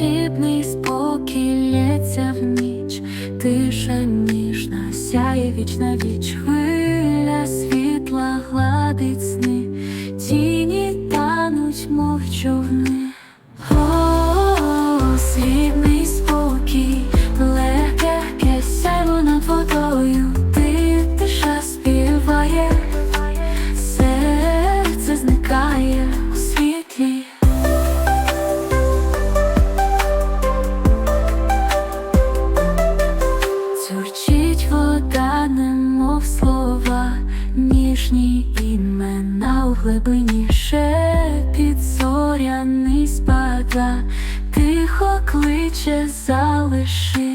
Срібний спокій лється в ніч, тиша ніжна, сяє віч на. Глибині шепіт зоряний спада, тихо кличе залиши